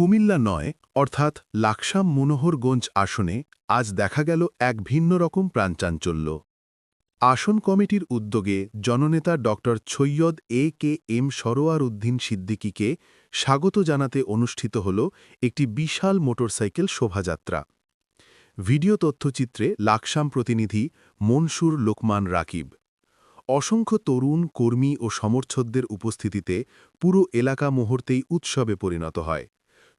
কুমিল্লা নয়, অর্থাৎ লাকসাম মনোহরগঞ্জ আসনে আজ দেখা গেল এক ভিন্ন রকম প্রাণচাঞ্চল্য আসন কমিটির উদ্যোগে জননেতা Dr. Syed A K M Sarwar Uddin সিদ্দিকীকে স্বাগত জানাতে অনুষ্ঠিত হল একটি বিশাল মোটরসাইকেল শোভাযাত্রা। ভিডিও তথ্যচিত্রে লাকসাম প্রতিনিধি মনসুর লোকমান রাকিব। অসংখ্য তরুণ, কর্মী ও সমর্থকদের উপস্থিতিতে পুরো এলাকা মুহূর্তেই উৎসবে পরিণত হয়।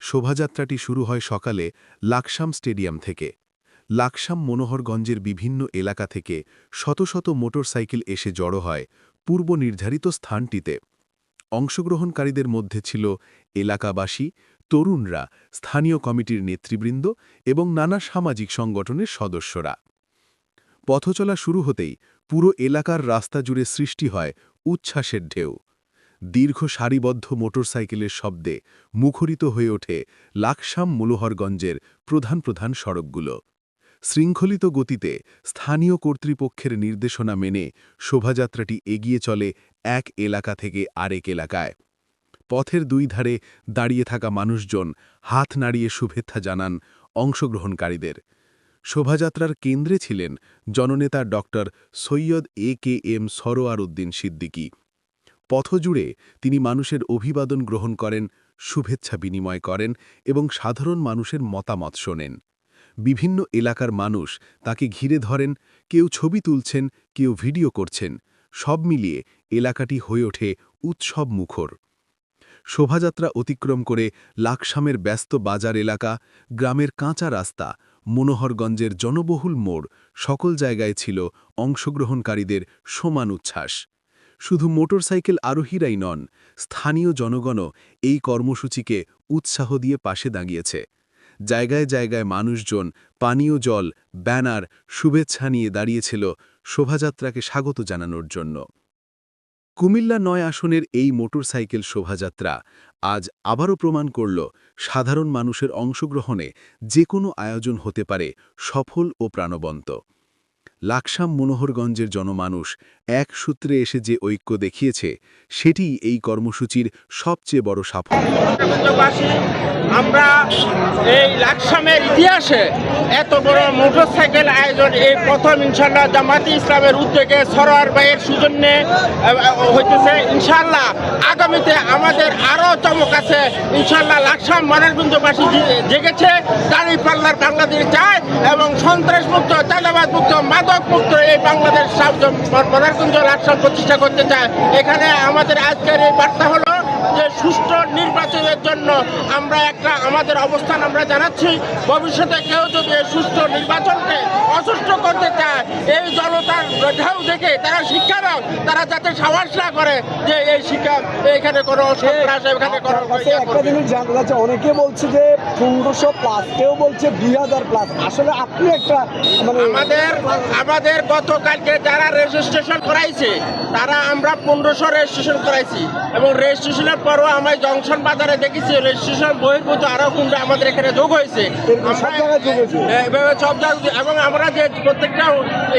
শোভাযাত্রাটি শুরু হয় সকালে লাকসাম স্টেডিয়াম থেকে। লাকসাম মনোহরগঞ্জের বিভিন্ন এলাকা থেকে শত শত মোটরসাইকেল এসে জড়ো হয় পূর্ব নির্ধারিত স্থানটিতে। অংশগ্রহণকারীদের মধ্যে ছিল এলাকাবাসী, তরুণরা, স্থানীয় কমিটির নেতৃবৃন্দ এবং নানা সামাজিক সংগঠনের সদস্যরা। পথচলা শুরু হতেই পুরো এলাকার রাস্তা জুড়ে সৃষ্টি হয় উচ্ছ্বাসের ঢেউ। দীর্ঘ সারিবদ্ধ মোটরসাইকেলের শব্দে মুখরিত হয়ে ওঠে লাকসাম মুলোহরগঞ্জের প্রধান প্রধান সড়কগুলো। শৃঙ্খলিত গতিতে স্থানীয় কর্তৃপক্ষের নির্দেশনা মেনে শোভাযাত্রাটি এগিয়ে চলে এক এলাকা থেকে আরেক এলাকায়। পথের দুই ধারে দাঁড়িয়ে থাকা মানুষজন হাত নাড়িয়ে শুভেচ্ছা জানান অংশগ্রহণকারীদের। শোভাযাত্রার কেন্দ্রে ছিলেন জননেতা ড Syed A K M Sarwar Uddin Siddiqui. পথজুড়ে তিনি মানুষের অভিবাদন গ্রহণ করেন, শুভেচ্ছা বিনিময় করেন এবং সাধারণ মানুষের মতামত শোনেন। বিভিন্ন এলাকার মানুষ তাকে ঘিরে ধরেন, কেউ ছবি তুলছেন, কেউ ভিডিও করছেন, সব মিলিয়ে এলাকাটি হয়ে ওঠে উৎসব মুখর। শোভাযাত্রা অতিক্রম করে লাকসামের ব্যস্ত বাজার এলাকা, গ্রামের কাঁচা রাস্তা, মনোহরগঞ্জের জনবহুল মোড় সকল জায়গায় ছিল অংশগ্রহণকারীদের সমান উচ্ছ্বাস। শুধু মোটরসাইকেল আরোহীরাই নন, স্থানীয় জনগণও এই কর্মসূচিকে উৎসাহ দিয়ে পাশে দাঁড়িয়েছে। জায়গায় জায়গায় মানুষজন পানীয় জল, ব্যানার, শুভেচ্ছা নিয়ে দাঁড়িয়েছিল শোভাযাত্রাকে স্বাগত জানানোর জন্য। কুমিল্লা নয় আসনের এই মোটরসাইকেল শোভাযাত্রা আজ আবারও প্রমাণ করল সাধারণ মানুষের অংশগ্রহণে যে কোনো আয়োজন হতে পারে সফল ও প্রাণবন্ত। লাকসাম মনোহরগঞ্জের জনমানুষ এক সূত্রে এসে যে ঐক্য দেখিয়েছে সেটিই এই কর্মসূচির সবচেয়ে বড় সাফল্য। আমরা এই লাকসামের ইতিহাসে এত বড় মোটরসাইকেল আয়োজন, এই প্রথম ইনশাল্লাহ জামাতি ইসলামের উদ্যোগে সরোয়ার ভাইয়ের সুজন্যে হইতেছে ইনশাল্লাহ আগামীতে আমাদের আরও চমক আছে। ইনশাল্লাহ লাকসাম মনারগুঞ্জবাসী জেগেছে দাঁড়ি পাল্লার বাংলাদেশ চায় এবং সন্ত্রাস মুক্ত চাঁদাবাদ মুক্ত মাদক মুক্ত এই বাংলাদেশ পদার্থ রাষ্ট্র প্রতিষ্ঠা করতে চায়। এখানে আমাদের আজকের এই বার্তা হলো সুষ্ঠু নির্বাচনের জন্য আমরা একটা আমাদের অবস্থান আমরা জানাচ্ছি। ভবিষ্যতে কেউ যদি এই সুষ্ঠু নির্বাচনকে অসুস্থ করতে চায় এই জনতার ঢেউ দেখে তারা শিক্ষা দাও তারা যাতে সাহস না করে যে এই শিক্ষা এখানে কোনো সন্ত্রাস এখানে কোনো ইয়ে একটা জিনিস জানতে চাচ্ছি অনেকে বলছে যে পনেরোশো প্লাস কেউ বলছে দুই হাজার প্লাস আসলে আপনি একটা মানে আমাদের আমাদের গতকালকে যারা রেজিস্ট্রেশন করাইছে তারা আমরা পনেরোশো রেজিস্ট্রেশন করাইছি। এবং রেজিস্ট্রেশনের পরও আমরা জংশন বাজারে দেখেছি রেজিস্ট্রেশন বহির্ভূত আরও কিন্তু আমাদের এখানে যোগ হয়েছে। এভাবে সব জায়গায় এবং আমরা যে প্রত্যেকটা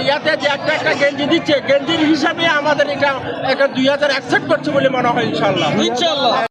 ইয়াতে যে একটা একটা গেঞ্জি দিচ্ছে গেঞ্জির হিসাবে আমাদের এটা এটা দুই হাজার অ্যাকসেপ্ট করছে বলে মনে হয় ইনশাল্লাহ। ইনশাল্লাহ।